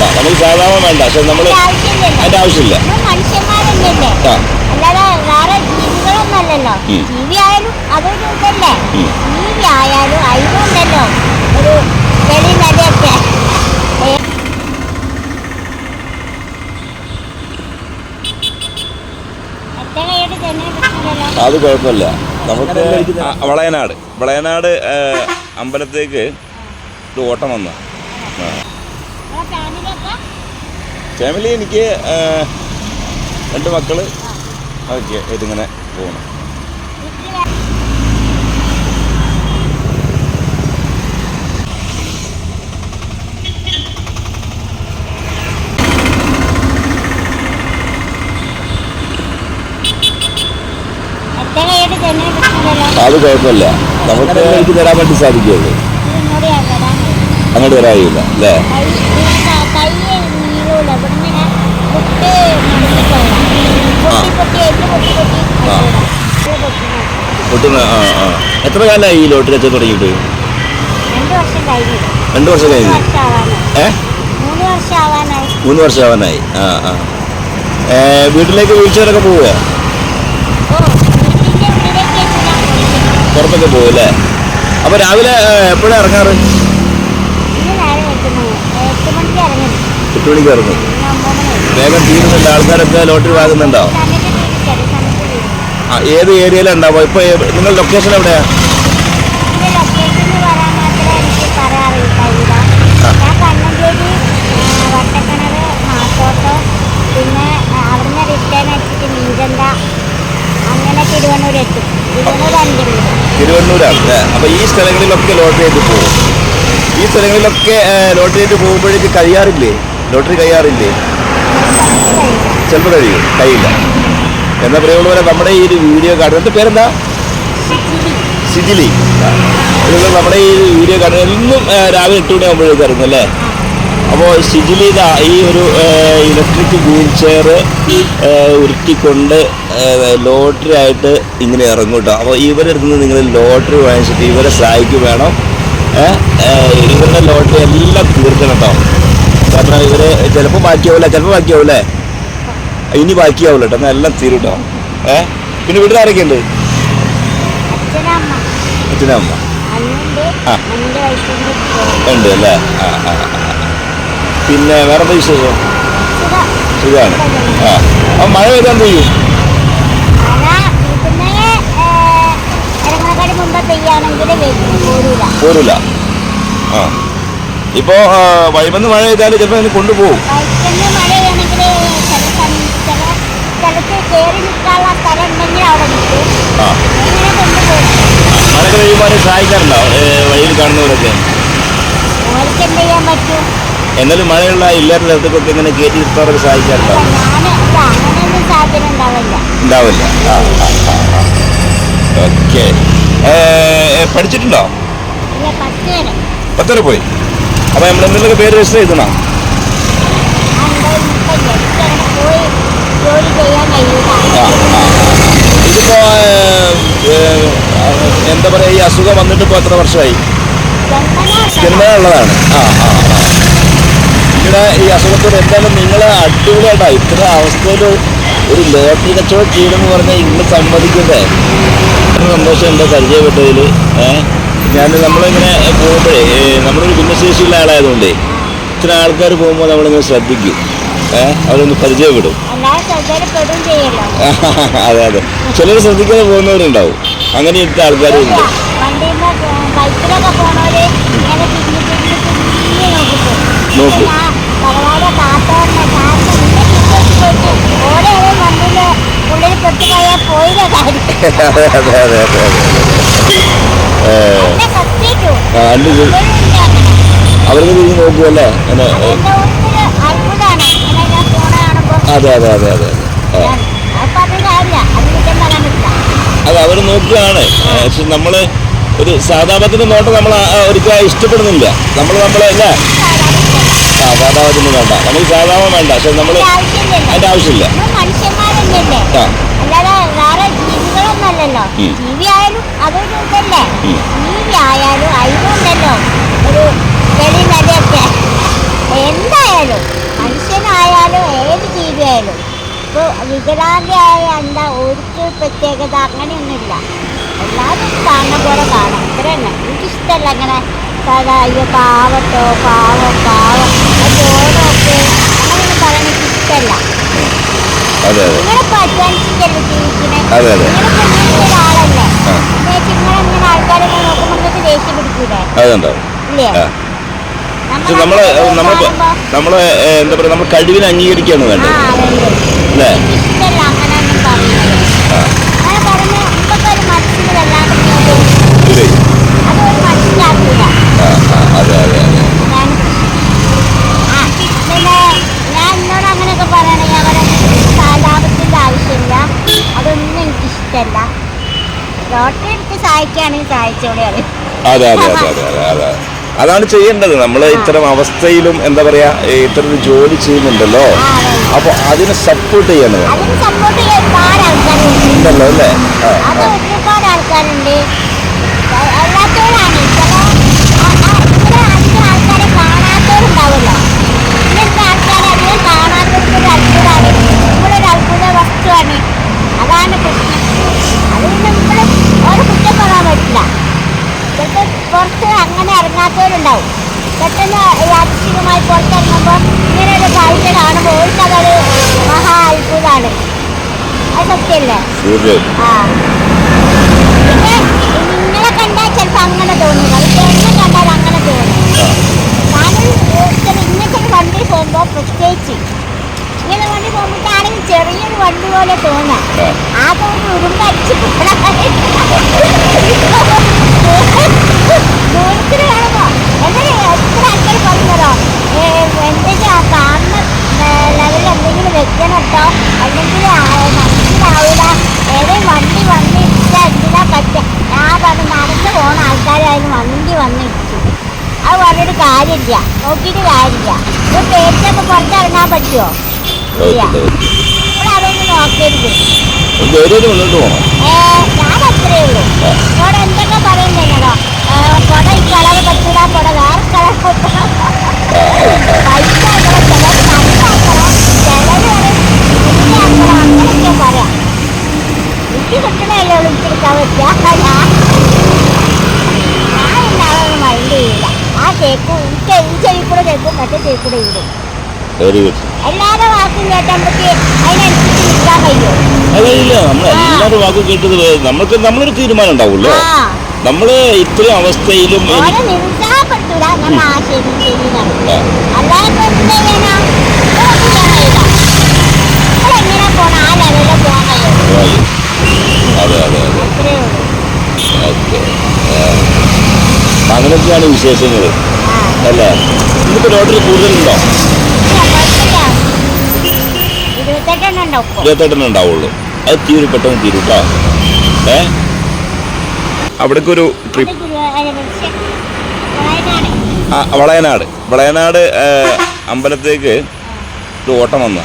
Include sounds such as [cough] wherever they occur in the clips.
വേണ്ട നമുക്ക് സാധാരണ വേണ്ട. പക്ഷെ നമ്മൾ അതിന്റെ ആവശ്യമില്ല. നമ്മൾ അത് കുഴപ്പമില്ല. നമുക്ക് വളയനാട്. വളയനാട് അമ്പലത്തേക്ക് ഒരു ഓട്ടം വന്നു. ഫാമിലി എനിക്ക് രണ്ട് മക്കൾ ഓക്കെ ഇതിങ്ങനെ പോകണം അത് കുഴപ്പമില്ല. നമുക്ക് എനിക്ക് തരാൻ വേണ്ടി സാധിക്കുള്ളൂ അങ്ങോട്ട് വരാൻ വരാറില്ല അല്ലേ? പൊട്ട് നടന്നിട്ട് പൊട്ടി പൊട്ടി എല്ല് പൊട്ടി പൊട്ടി പൊട്ടുന്ന ആ ആ. എത്ര കാലമായി ഈ ലോട്ടറി അച്ഛൻ തുടങ്ങിയിട്ട്? രണ്ട് വർഷം കഴിഞ്ഞു. രണ്ട് വർഷം മൂന്ന് കഴിഞ്ഞു വർഷം ആവാനായി. ഏ? മൂന്ന് വർഷം ആവാനായി. മൂന്ന് വർഷം ആവാനായി. ആ ആ. ഏ, വീട്ടിലേക്ക് വീഴ്ചയിലൊക്കെ പോവുക ഓ വീട്ടിന്റെ ഉള്ളിലേക്ക് ഞാൻ പോയിട്ടുണ്ട്. പുറത്തൊക്കെ പോകും അല്ലേ അപ്പൊ രാവിലെ എപ്പോഴാണ് ഇറങ്ങാറ്? ഇന്ന് നേരെ വെക്കുന്നു എട്ട് മണിക്ക് ഇറങ്ങും. എട്ട് മണിക്ക് ഇറങ്ങും. വേഗം തീരുന്നുണ്ട് ആൾക്കാരൊക്കെ ലോട്ടറി വാങ്ങുന്നുണ്ടോ? ആ ഏത് ഏരിയയിലുണ്ടാവോ ഇപ്പൊ നിങ്ങൾ ലൊക്കേഷൻ എവിടെയാ? പിന്നെ അവിടുന്ന് റിട്ടേൺ അടിച്ചിട്ട് അങ്ങനെ തിരുവണ്ണൂർ എത്തും. തിരുവണ്ണൂർ അഞ്ച് തിരുവണ്ണൂരാണ് അപ്പൊ ഈ സ്ഥലങ്ങളിലൊക്കെ ലോട്ടറി ആയിട്ട് പോകും ഈ സ്ഥലങ്ങളിലൊക്കെ ലോട്ടറി ആയിട്ട് പോകുമ്പോഴേക്ക് കഴിയാറില്ലേ? ലോട്ടറി കഴിയാറില്ലേ? ചിലപ്പോൾ കഴിയും. കഴിയില്ല. എന്നാ പ്രിയമുള്ളവരെ നമ്മുടെ ഈ ഒരു വീഡിയോ കാണുന്നത് പേരെന്താ? സിജിലി. നമ്മുടെ ഈ വീഡിയോ കാണുക. എന്നും രാവിലെ എട്ട് മണി ഇറങ്ങും അല്ലേ? അപ്പോൾ സിജിലി ഇതാ ഈ ഒരു ഇലക്ട്രിക് വീൽ ചെയർ ഉരുട്ടിക്കൊണ്ട് ലോട്ടറി ആയിട്ട് ഇങ്ങനെ ഇറങ്ങും കേട്ടോ. അപ്പോൾ ഇവരെടുത്ത് നിങ്ങൾ ലോട്ടറി വാങ്ങിച്ചിട്ട് ഇവരെ സഹായിക്കും വേണം. ഇവരുടെ ലോട്ടറി എല്ലാം തീർക്കണം കേട്ടോ. കാരണം ഇവർ ചിലപ്പോൾ ബാക്കിയാവില്ല ചിലപ്പോൾ ബാക്കിയാവില്ലേ ഇനി ബാക്കിയാവില്ല കേട്ടോ എന്നാൽ എല്ലാം തീരും കേട്ടോ ഏ? പിന്നെ വീട്ടിൽ ആരൊക്കെ ഉണ്ട് അച്ഛനമ്മ. അമ്മ ആ. അന്നിന്റെ ഉണ്ട് അല്ലേ? ആ ആ ആ. പിന്നെ വേറെ എന്താ വിശേഷം? സുഖമാണ് ആ. അപ്പം മഴ പെയ്താൽ എന്ത് ചെയ്യും? പോരൂല. ആ. ഇപ്പോൾ വൈമെന്ന് മഴ പെയ്താൽ ചിലപ്പോൾ അതിന് കൊണ്ടുപോകും. മഴ കഴിയുമ്പോൾ സഹായിക്കാറുണ്ടോ? വഴിയിൽ കാണുന്നവരൊക്കെ? എന്നാലും മഴയുള്ള ഇല്ലാത്ത സ്ഥലത്തേക്കൊക്കെ ഇങ്ങനെ കയറ്റി നിർത്താറൊക്കെ സഹായിക്കാറുണ്ടോ? ഉണ്ടാവില്ല. ഓക്കെ. പഠിച്ചിട്ടുണ്ടോ? ഇല്ല പത്ത് വരെ. പത്ത് വരെ പോയി. അപ്പോൾ നമ്മൾ എന്തെങ്കിലും പേര് രജിസ്റ്റർ ചെയ്തണോ. ഇതിപ്പോ എന്താ പറയാ ഈ അസുഖം വന്നിട്ട് ഇപ്പോൾ എത്ര വർഷമായി ജന്മനാ ജന്മനാ ഉള്ളതാണ് ആ ആ. ഇവിടെ ഈ അസുഖത്തോട് എന്തായാലും നിങ്ങൾ അടിപൊളിയായിട്ടാ. ഇത്ര അവസ്ഥയിൽ ഒരു ലോട്ടറി കച്ചവടം ചെയ്യണമെന്ന് പറഞ്ഞാൽ ഇന്ന് സമ്മതിക്കണ്ടേ സന്തോഷം എന്താ പരിചയപ്പെട്ടതിൽ ഏഹ് ഞാൻ നമ്മളിങ്ങനെ പോകുമ്പോഴേ നമ്മളൊരു ഭിന്നശേഷിയുള്ള ആളായതുകൊണ്ടേ ഇത്ര ആൾക്കാർ പോകുമ്പോൾ നമ്മളിങ്ങനെ ശ്രദ്ധിക്കും. ഏഹ് അവരൊന്ന് പരിചയപ്പെടും. [laughs] അതെ അതെ. ചിലർ ശ്രദ്ധിക്കാതെ പോകുന്നവരുണ്ടാവും. അങ്ങനെ എടുത്ത ആൾക്കാരും ഉണ്ട്. വണ്ടിയിൽ ബൈക്കിലൊക്കെ പോണവര് ഇങ്ങനെ തിരിഞ്ഞ് തിരിഞ്ഞ് തിരിഞ്ഞ് നോക്കിപ്പോ നോക്കും. ഞാൻ തറവാട് കാത്തോറിനെ കാറിന് മുന്നേ തിരിച്ചു പോയിട്ട് ഓരോ വണ്ടിയിൽ ഉള്ളിൽ പെട്ടുപോയാൽ പോയില്ല കാര്യം അതെ അതെ അതെ അതെ അതെ ഏ, എന്നെ കത്തിയിട്ടു ആ, അണ്ട് ഇത് അവർക്ക് തിരിഞ്ഞ് നോക്കുമല്ലേ അതെ അതെ അതെ അതെ അത്. അവർ നോക്കുകയാണ്. പക്ഷെ നമ്മൾ ഒരു സാധാപത്തിന്റെ നോട്ടം നമ്മൾ ഒരിക്കലും ഇഷ്ടപ്പെടുന്നില്ല. നമ്മൾ നമ്മളെ അല്ലേ? ആ സാധാരണത്തിന് വേണ്ട നമുക്ക് സാധാരണ വേണ്ട. പക്ഷെ നമ്മൾ അതിന്റെ ആവശ്യമില്ല. ആ. അല്ലാതെ വേറെ ജീവികളൊന്നല്ലല്ലോ. ജീവി ആയാലും അതൊരു ഇതല്ലേ? ജീവി ആയാലും അതിനുണ്ടല്ലോ ഒരു വെളി നടിയൊക്കെ എന്താ മനുഷ്യനായാലും ഏത് ജീവിയായാലും. ഇപ്പോൾ വികലാംഗയായ എന്താ ഒരു പ്രത്യേകത? അങ്ങനെയൊന്നുമില്ല. എല്ലാവരും കാണുന്ന പോലെ കാണാം. ഇത്ര തന്നെ എനിക്കിഷ്ടമല്ല അങ്ങനെ സാധാ അയ്യോ പാവട്ടോ പാവം പാവം. അത് ഓണമൊക്കെ അങ്ങനെയൊന്നും പറയാൻ എനിക്ക് ഇഷ്ടമല്ല അതെ അതെ. അതെ, അതെ. അതുണ്ടാവും. പക്ഷെ നമ്മൾ നമ്മൾ നമ്മൾ എന്താ പറയുക നമ്മൾ കഴിവിനെ അംഗീകരിക്കുകയാണ് വേണ്ടത്. അല്ലേ? അതെ അങ്ങനെയൊന്നും പറയുന്നത് ആ അങ്ങനെ പറഞ്ഞ് നമുക്കൊക്കെ ഒരു മനസ്സിന് വല്ലാണ്ട് ഇങ്ങനെ ശരി അത് ഒരു മനസ്സിലാക്കൂല ആ ആ അതെ അതെ അതെ അതാണ് ആ പിന്നെ ഞാൻ എന്നോട് അങ്ങനെയൊക്കെ പറയണെങ്കിൽ അവരെ ലാഭത്തിന്റെ ആവശ്യമില്ല അതൊന്നും എനിക്കിഷ്ടമല്ല ലോട്ടറി എടുത്ത് സഹായിക്കുകയാണെങ്കിൽ സഹായിച്ചോളെ അറിയാം അതെ അതെ അതെ അതെ അതെ അതെ. അതാണ് ചെയ്യേണ്ടത്. നമ്മൾ ഇത്തരം അവസ്ഥയിലും എന്താ പറയാ ഇത്തരം ഒരു ജോലി ചെയ്യുന്നുണ്ടല്ലോ. അപ്പൊ അതിനെ സപ്പോർട്ട് ചെയ്യണം? ഉണ്ടല്ലോ അല്ലേ? ഒരുപാട് ആൾക്കാരുണ്ട് അ- അല്ലാത്തവരാണ് ചില ആ- ആ- ഇവിടെ അധികം ആൾക്കാരെ കാണാത്തവരുണ്ടാവുമല്ലോ ഇങ്ങനത്തെ ആൾക്കാരെ അധികം കാണാത്തവർക്ക് ഒരു അത്ഭുതമാണ് നമ്മളൊരു അത്ഭുത വസ്തുവാണ് അതാണ് പ്രശ്നം അത് പിന്നെ നമ്മൾ ഓരോ കുറ്റം പറയാൻ പറ്റില്ല ചിലപ്പോൾ പുറത്ത് അങ്ങനെ ഇറങ്ങാത്തവരുണ്ടാവും പെട്ടെന്ന് യാദൃശികമായി പുറത്തിറങ്ങുമ്പോൾ ഇങ്ങനെ ഒരു കാഴ്ച കാണുമ്പോൾ അവർക്കതൊരു മഹാ അത്ഭുതമാണ് അത് സത്യമല്ലേ തീർച്ചയായും ആ. പിന്നെ നിങ്ങളെ കണ്ടാൽ ചിലപ്പോൾ അങ്ങനെ തോന്നില്ല പക്ഷെ എന്നെ കണ്ടാൽ അങ്ങനെ തോന്നും ഞാനൊരു ചില ഇങ്ങനത്തെ ഒരു വണ്ടി പോകുമ്പോൾ പ്രത്യേകിച്ച് ഇങ്ങനെ വണ്ടി പോകുമ്പോൾ ആണെങ്കിൽ ചെറിയൊരു വണ്ടി പോലെ തോന്നാം ആ. ആകെ ഒരു ഉറുമ്പടിച്ച് ദൂരത്തിന് കാണുമ്പോ എങ്ങനെ എത്ര ആൾക്കാർ പറഞ്ഞതോ എന്തെങ്കിലും ആ കാണുന്ന ലെവലിൽ എന്തെങ്കിലും വെക്കണം കേട്ടോ അല്ലെങ്കിൽ മനസ്സിലാവില്ല ഏതെങ്കിലും വണ്ടി വന്ന് ഇടിച്ചാൽ എന്തിനാ പറ്റുക ഞാൻ പറഞ്ഞു നടന്നു പോണ ആൾക്കാരായാലും വണ്ടി വന്ന് ഇടിച്ചു അത് പറഞ്ഞിട്ട് കാര്യമില്ല. നോക്കിയിട്ട് കാര്യമില്ല. ഇത് പേടിച്ചപ്പോൾ പുറത്തിറങ്ങാൻ പറ്റുമോ ഇല്ല. ഇവിടെ അതൊന്നും നോക്കരുത്. ഞാൻ അത്രേ ഉള്ളൂ. ഇവിടെ എന്തൊക്കെ പറയുന്നോ പുട ഈ കളർ പറ്റൂല പുട വേറെ കളർ പൈസ അങ്ങനെയൊക്കെ പറയാം. എനിക്ക് കിട്ടണല്ലേ വിളിച്ചെടുക്കാൻ പറ്റുക. ഞാൻ ഞാൻ മൈൻഡ് ചെയ്യില്ല ആ കേക്കും എനിക്ക് ഈ ചെവി കൂടെ കേൾക്കും മറ്റേ ചെവി കൂടെ ഇടും വെരി ഗുഡ് എല്ലാവരുടെ വാക്കും കേട്ടുമ്പോഴേക്ക് അതിനനുസരിച്ച് നിൽക്കാൻ കഴിയുമോ അതല്ല നമ്മൾ ആ. എല്ലാവരും വാക്ക് കേട്ടത് നമ്മൾക്ക് നമുക്ക് നമ്മളൊരു തീരുമാനം ഉണ്ടാവുമല്ലോ. നമ്മൾ ഇത്രയും അവസ്ഥയിലും ഓരെ എനിക്ക് നിരുത്സാഹപ്പെടുത്തൂല. നമ്മൾ ആ. ശരി അല്ലാതെ എന്ത് പോണം? ആ ലെവലിൽ പോകാൻ അതെ അതെ അതെ. ഓക്കെ. അങ്ങനെയൊക്കെയാണ് വിശേഷങ്ങൾ. അല്ല? ഇന്നിപ്പോ ലോട്ടറി കൂടുതലുണ്ടോ? ഇരുപത്തെട്ടെണ്ണുണ്ടാവുള്ളൂ ഇരുപത്തെട്ടെണ്ണം ഉണ്ടാവുള്ളൂ. അത് തീരു പെട്ടെന്ന് തീരും കേട്ടോ ഏ? അവിടേക്ക് ഒരു ട്രിപ്പ് വളയനാട്. വളയനാട് അമ്പലത്തേക്ക് ഒരു ഓട്ടം വന്ന.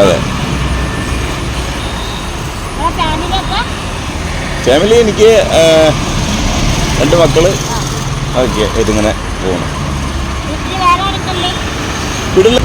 അതെ. ഫാമിലി എനിക്ക് രണ്ട് മക്കൾ. ഓക്കെ ഇതിങ്ങനെ പോകണം വീട്ടിൽ